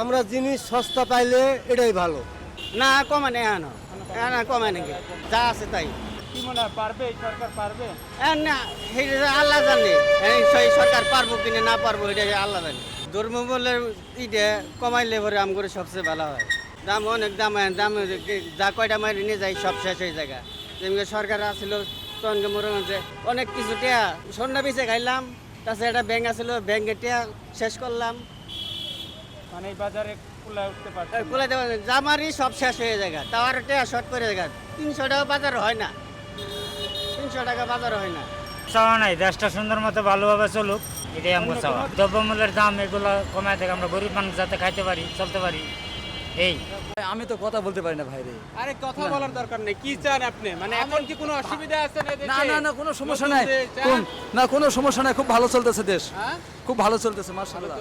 আমরা জিনিস সস্তা পাইলে এটাই ভালো। না কমে নেই এখনও। না কমে নাকি? যা আছে তাই। কি মনে হয় পারবে? এই সরকার পারবে? না এটা আল্লাহ জানে। এই সরকার পারব কিনা না পারব এটা আল্লাহ জানে। ধর্মবলের ইটা কমাইলে পরে আম করে সবচেয়ে ভালো হয়। দাম অনেক দাম দাম যা কয়টা মারি নিয়ে যায় সব শেষ হয়ে যায় যেমনি সরকার আসছিল তখন মনে হচ্ছে অনেক কিছু টিয়া সন্ধ্যা পিছিয়ে খাইলাম তাছাড়া একটা ব্যাংক আসছিল ব্যাংকে টিয়া শেষ করলাম। মানে এই বাজারে কুলায় উঠতে পারছে না। কুলাই দেওয়া যা সব শেষ হয়ে যায় তাও আর টিয়া শর্ট করে যায় তিনশো টাকা বাজার হয় না। তিনশো টাকা বাজার হয় না। চাওয়া নাই দেশটা সুন্দর মতো ভালোভাবে চলুক। এটাই আমরা চাওয়া। দ্রব্যমূল্যের দাম এগুলো কমায় থেকে আমরা গরিব মানুষ যাতে খাইতে পারি চলতে পারি। এই। আমি তো কথা বলতে পারি না ভাই রে আরে কথা বলার দরকার নেই। কি চান আপনি? মানে এখন কি কোনো অসুবিধা আছে না না না কোনো সমস্যা নাই। না কোনো সমস্যা নাই। খুব ভালো চলতেছে দেশ। হ্যাঁ? খুব ভালো চলতেছে মার্শাল্লাহ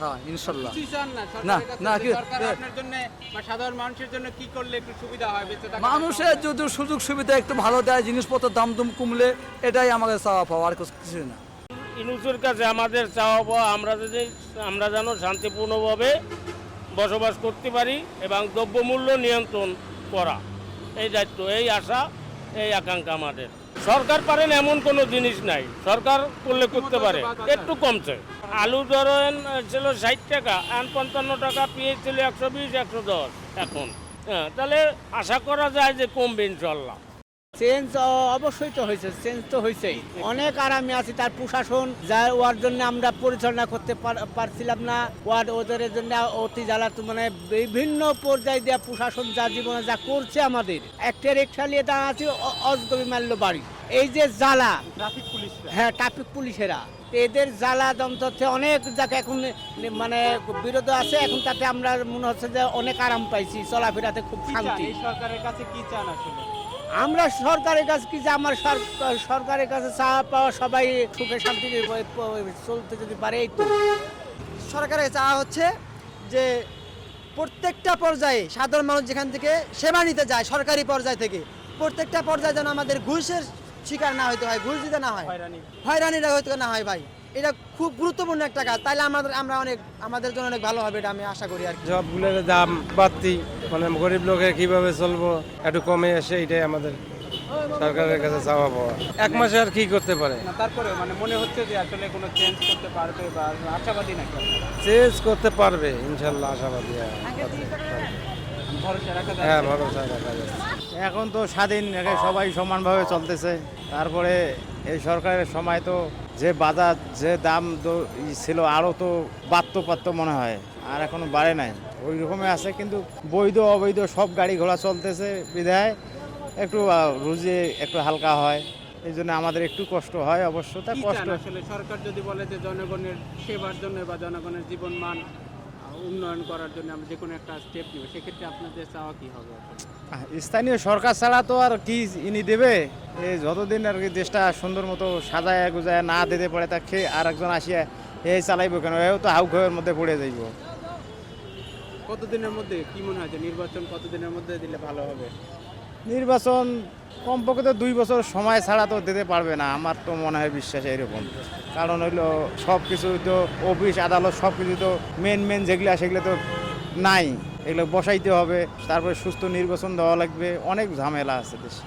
হ্যাঁ ইনশাল্লাহ কিছুই চান না। না, না, কি- সরকার আপনার জন্য বা সাধারণ মানুষের জন্য কি করলে একটু সুবিধা হয় বেঁচে থাকা মানুষের যদি সুযোগ সুবিধা একটু ভালো দেয় জিনিসপত্রের দাম দুম কমলে এটাই আমাদের চাওয়া পাওয়া আর কিছু না। ইনুসের কাছে আমাদের চাওয়া পাওয়া আমরা যদি আমরা যেন শান্তিপূর্ণভাবে বসবাস করতে পারি এবং দ্রব্যমূল্য নিয়ন্ত্রণ করা। এই দায়িত্ব, এই আশা, এই আকাঙ্ক্ষা আমাদের। সরকার পারেন এমন কোনো জিনিস নাই। সরকার করলে করতে পারে। একটু কমছে। আলু ধরেন ছিল ষাট টাকা এখন পঞ্চান্ন টাকা, পেঁয়াজ ছিল একশো বিশ, একশো দশ এখন। হ্যাঁ তাহলে আশা করা যায় যে কমবে ইনশাল্লাহ চেঞ্জ অবশ্যই তো হয়েছে চেঞ্জ তো হয়েছেই। অনেক আরামে আছি তার প্রশাসন যা ওয়ার জন্য আমরা পরিচালনা করতে পার- পারছিলাম না। ওয়ার্ড ওদের জন্য অতি জ্বালাত মানে বিভিন্ন পর্যায়ে দেওয়া প্রশাসন যা জীবনে যা করছে আমাদের। একটা রিক্সা নিয়ে দাঁড়া আছি অজগবি মারল বাড়ি। এই যে জ্বালা ট্রাফিক পুলিশরা। হ্যাঁ ট্রাফিক পুলিশেরা। এদের জ্বালা দমতথ্যে অনেক যাকে এখন মানে বিরোধ আছে এখন তাতে আমরা মনে হচ্ছে যে অনেক আরাম পাইছি চলাফেরাতে খুব শান্তি। সরকারের কাছে কি চান আসলে? আমরা সরকারের কাছে কি যে আমার সরকারের কাছে চা পাওয়া সবাই সুখে শান্তিতে চলতে যদি পারে এই তো। সরকারের চা হচ্ছে যে প্রত্যেকটা পর্যায়ে সাধারণ মানুষ যেখান থেকে সেবা নিতে যায় সরকারি পর্যায় থেকে প্রত্যেকটা পর্যায়ে যেন আমাদের ঘুষের শিকার না হইতে হয় ঘুষ দিতে না হয়। হয়রানি। হয়রানিটা হইতে না হয় ভাই। এটা খুব গুরুত্বপূর্ণ একটা কাজ। তাইলে আমাদের আমরা অনেক আমাদের জন্য অনেক ভালো হবে এটা আমি আশা করি আর কি। সবগুলোর দাম বাড়তি। মানে গরিব লোকের কীভাবে চলবো? একটু কমে আসে এটাই আমাদের সরকারের কাছে চাওয়া পাওয়া। এক মাসে আর কি করতে পারে? তারপরে মানে মনে হচ্ছে যে আসলে কোনো চেঞ্জ করতে পারবে বা আশাবাদী নাকি চেঞ্জ করতে পারবে ইনশাল্লাহ আশাবাদী হ্যাঁ। ভরসা রাখা হ্যাঁ এখন তো স্বাধীন একে সবাই সমানভাবে চলতেছে। তারপরে এই সরকারের সময় তো যে বাজার যে দাম তো ছিল আরও তো বাড়তো পারতো মনে হয় আর এখনও বাড়ে নাই। ওই রকমই আছে কিন্তু বৈধ অবৈধ সব গাড়ি ঘোড়া চলতেছে বিধায় একটু রুজি একটু হালকা হয়। এই জন্য আমাদের একটু কষ্ট হয় অবশ্য তা কষ্ট। আসলে? সরকার যদি বলে যে জনগণের সেবার জন্য বা জনগণের জীবন মান উন্নয়ন করার জন্য আমরা যে কোনো একটা স্টেপ নিব সেক্ষেত্রে আপনাদের চাওয়া কি হবে? স্থানীয় সরকার ছাড়া তো আর কি ইনি দেবে? এই যতদিন আর কি দেশটা সুন্দর মতো সাজায় গুজায় না দিতে পারে তা খেয়ে আর একজন আসিয়া এই চালাইবো কেন? এও তো হাউ মধ্যে পড়ে যাইব। কতদিনের মধ্যে কি মনে হয় যে নির্বাচন কতদিনের মধ্যে দিলে ভালো হবে? নির্বাচন কমপক্ষে তো দুই বছর সময় ছাড়া তো দিতে পারবে না আমার তো মনে হয় বিশ্বাস এরকম কারণ হইল সব কিছু তো অফিস আদালত সব কিছু তো মেন মেন যেগুলো সেগুলো তো নাই। এগুলো বসাইতে হবে তারপরে সুস্থ নির্বাচন দেওয়া লাগবে অনেক ঝামেলা আছে দেশে।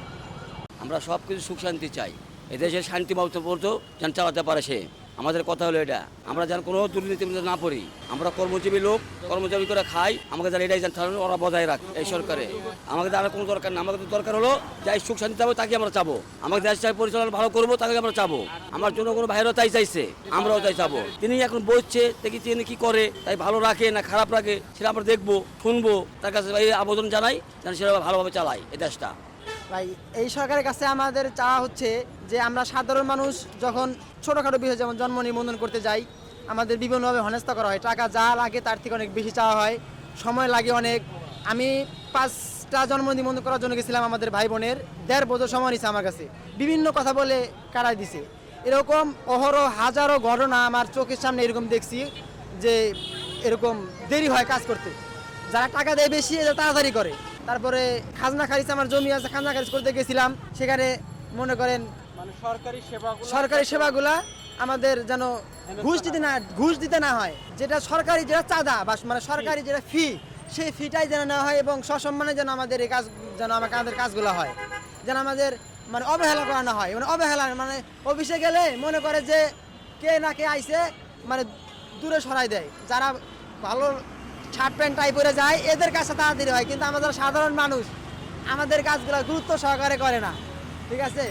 আমরা সব কিছু সুখ শান্তি চাই। এদেশে শান্তি মতো যেন চালাতে পারে সে। আমাদের কথা হলো এটা। আমরা যেন কোনো দুর্নীতির মধ্যে না পড়ি। আমরা কর্মজীবী লোক, কর্মজীবী করে খাই। আমাকে যেন এটাই যেন ওরা বজায় রাখ এই সরকারে। আমাকে আর কোনো দরকার না। আমাকে দরকার হলো, যাই সুখ শান্তি চাবো তাকে আমরা চাবো। আমাকে দেশ, চাই, পরিচালনা ভালো করব তাকে আমরা চাবো। আমার জন্য কোনো ভাইরাও তাই চাইছে, আমরাও তাই চাবো। তিনি এখন বসছে দেখি তিনি কি করে, তাই ভালো রাখে না খারাপ রাখে, সেটা আমরা দেখব, শুনব, তার কাছে এই আবেদন জানাই, যেন সেটা ভালোভাবে চালায় এই দেশটা। ভাই, এই সরকারের কাছে আমাদের চাওয়া হচ্ছে যে আমরা সাধারণ মানুষ যখন ছোটোখাটো বিষয় যেমন জন্ম নিবন্ধন করতে যাই, আমাদের বিভিন্নভাবে হেনস্থা করা হয়। টাকা যা লাগে তার থেকে অনেক বেশি চাওয়া হয়, সময় লাগে অনেক। আমি পাঁচটা জন্ম নিবন্ধন করার জন্য গেছিলাম আমাদের ভাই বোনের, দেড় বছর সময় নিছে আমার কাছে। বিভিন্ন কথা বলে কারাই দিছে। এরকম অহরহ হাজারো ঘটনা আমার চোখের সামনে এরকম দেখছি যে এরকম দেরি হয় কাজ করতে। যারা টাকা দেয় বেশি তাড়াতাড়ি করে। তারপরে খাজনা খারিজ আমার জমি আছে খাজনা খারিজ করতে গেছিলাম। সেখানে মনে করেন মানে সরকারি সেবা সরকারি সেবাগুলা আমাদের যেন ঘুষ দিতে না ঘুষ দিতে না হয়। যেটা সরকারি যেটা চাঁদা বা মানে সরকারি যেটা ফি সেই ফিটাই যেন নেওয়া হয় এবং সসম্মানে যেন আমাদের এই কাজ যেন আমাকে আমাদের কাজগুলো হয়। যেন আমাদের মানে অবহেলা করানো হয়। মানে অবহেলা মানে অফিসে গেলে মনে করে যে কে না কে আইছে মানে দূরে সরাই দেয়। যারা ভালো শার্ট প্যান্ট টাই পরে যায়, এদের কাছে তাড়াতাড়ি হয়, কিন্তু আমাদের সাধারণ মানুষ, আমাদের কাজগুলো গুরুত্ব সহকারে করে না। ঠিক আছে?